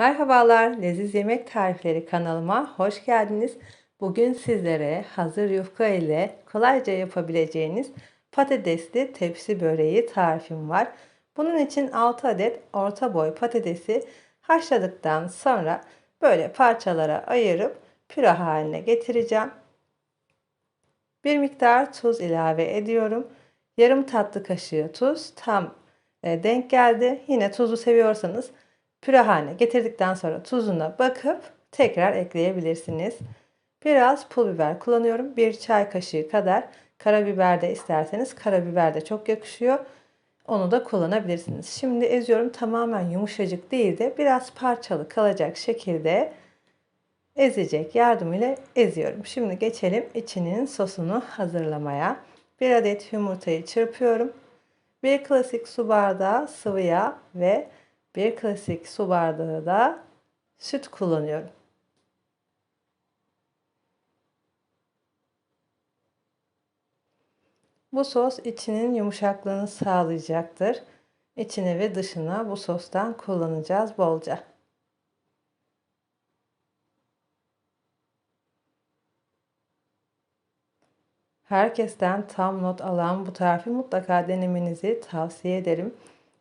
Merhabalar, Leziz Yemek Tarifleri kanalıma hoş geldiniz. Bugün sizlere hazır yufka ile kolayca yapabileceğiniz patatesli tepsi böreği tarifim var. Bunun için 6 adet orta boy patatesi haşladıktan sonra böyle parçalara ayırıp püre haline getireceğim. Bir miktar tuz ilave ediyorum. Yarım tatlı kaşığı tuz tam e, denk geldi. Yine tuzu seviyorsanız püre haline getirdikten sonra tuzuna bakıp tekrar ekleyebilirsiniz. Biraz pul biber kullanıyorum. Bir çay kaşığı kadar karabiber de isterseniz karabiber de çok yakışıyor. Onu da kullanabilirsiniz. Şimdi eziyorum tamamen yumuşacık değil de biraz parçalı kalacak şekilde ezecek yardımıyla eziyorum. Şimdi geçelim içinin sosunu hazırlamaya. Bir adet yumurtayı çırpıyorum. Bir klasik su bardağı sıvı yağ ve bir klasik su bardağı da süt kullanıyorum. Bu sos içinin yumuşaklığını sağlayacaktır. İçine ve dışına bu sostan kullanacağız bolca. Herkesten tam not alan bu tarifi mutlaka denemenizi tavsiye ederim.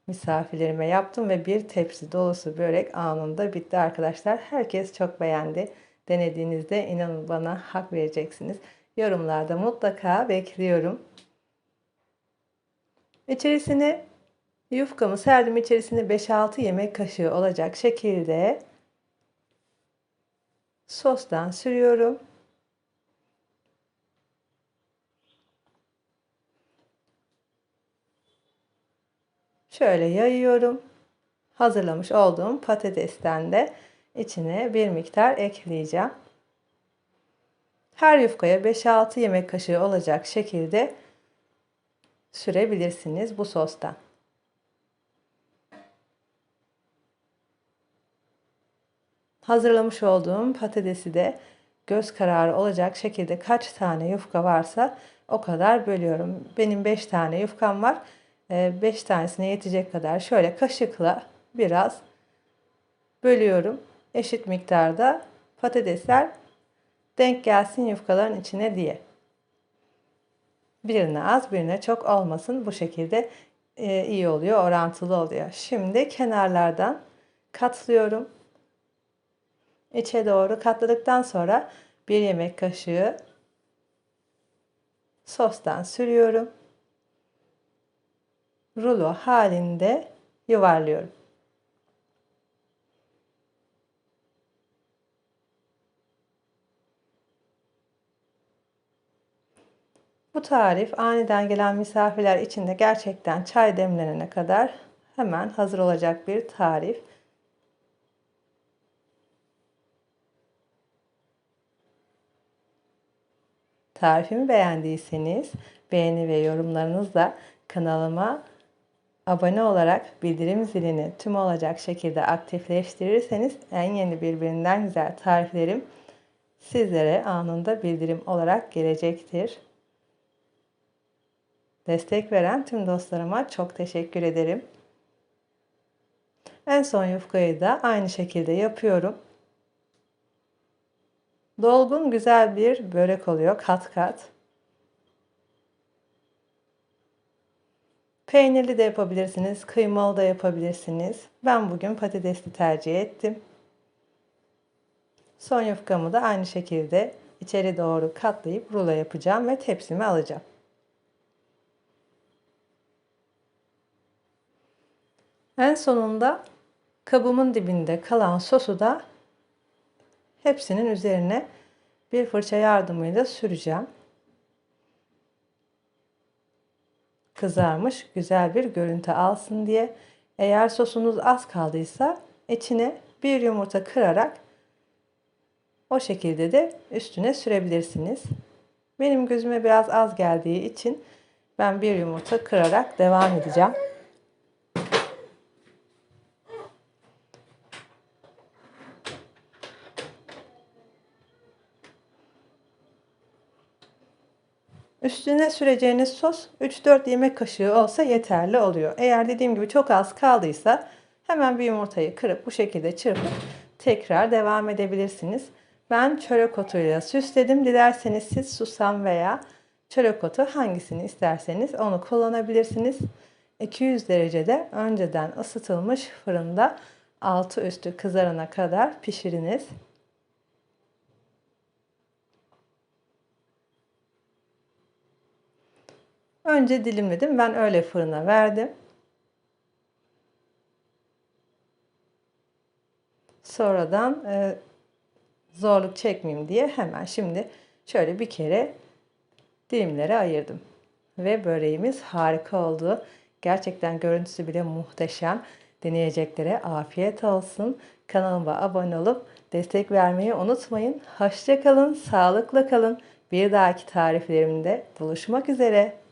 Misafirlerime yaptım ve bir tepsi dolusu börek anında bitti arkadaşlar. Herkes çok beğendi. Denediğinizde inanın bana hak vereceksiniz. Yorumlarda mutlaka bekliyorum. İçerisine yufkamı serdim. İçerisine 5-6 yemek kaşığı olacak şekilde sostan sürüyorum. Şöyle yayıyorum. Hazırlamış olduğum patatesten de içine bir miktar ekleyeceğim. Her yufkaya 5-6 yemek kaşığı olacak şekilde sürebilirsiniz bu sostan. Hazırlamış olduğum patatesi de göz kararı olacak şekilde kaç tane yufka varsa o kadar bölüyorum. Benim 5 tane yufkam var. 5 tanesine yetecek kadar şöyle kaşıkla biraz bölüyorum. Eşit miktarda patatesler denk gelsin yufkaların içine diye. Birine az birine çok olmasın. Bu şekilde e, iyi oluyor, orantılı oluyor. Şimdi kenarlardan katlıyorum. İçe doğru katladıktan sonra bir yemek kaşığı sostan sürüyorum. Rulo halinde yuvarlıyorum. Bu tarif aniden gelen misafirler için de gerçekten çay demlenene kadar hemen hazır olacak bir tarif. Tarifimi beğendiyseniz beğeni ve yorumlarınızla kanalıma abone olarak bildirim zilini tüm olacak şekilde aktifleştirirseniz en yeni birbirinden güzel tariflerim sizlere anında bildirim olarak gelecektir. Destek veren tüm dostlarıma çok teşekkür ederim. En son yufkayı da aynı şekilde yapıyorum. Dolgun güzel bir börek oluyor kat kat. Peynirli de yapabilirsiniz, kıymalı da yapabilirsiniz. Ben bugün patatesli tercih ettim. Son yufkamı da aynı şekilde içeri doğru katlayıp rulo yapacağım ve tepsime alacağım. En sonunda kabımın dibinde kalan sosu da hepsinin üzerine bir fırça yardımıyla süreceğim. Kızarmış güzel bir görüntü alsın diye. Eğer sosunuz az kaldıysa içine bir yumurta kırarak o şekilde de üstüne sürebilirsiniz. Benim gözüme biraz az geldiği için ben bir yumurta kırarak devam edeceğim. Üstüne süreceğiniz sos 3-4 yemek kaşığı olsa yeterli oluyor. Eğer dediğim gibi çok az kaldıysa Hemen bir yumurtayı kırıp bu şekilde çırpıp tekrar devam edebilirsiniz. Ben çörek otuyla süsledim. Dilerseniz siz susam veya çörek otu hangisini isterseniz onu kullanabilirsiniz. 200 derecede önceden ısıtılmış fırında altı üstü kızarana kadar pişiriniz. Önce dilimledim. Ben öyle fırına verdim. Sonradan e, zorluk çekmeyeyim diye hemen şimdi şöyle bir kere dilimlere ayırdım. Ve böreğimiz harika oldu. Gerçekten görüntüsü bile muhteşem. Deneyeceklere afiyet olsun. Kanalıma abone olup destek vermeyi unutmayın. Hoşça kalın, sağlıkla kalın. Bir dahaki tariflerimde buluşmak üzere.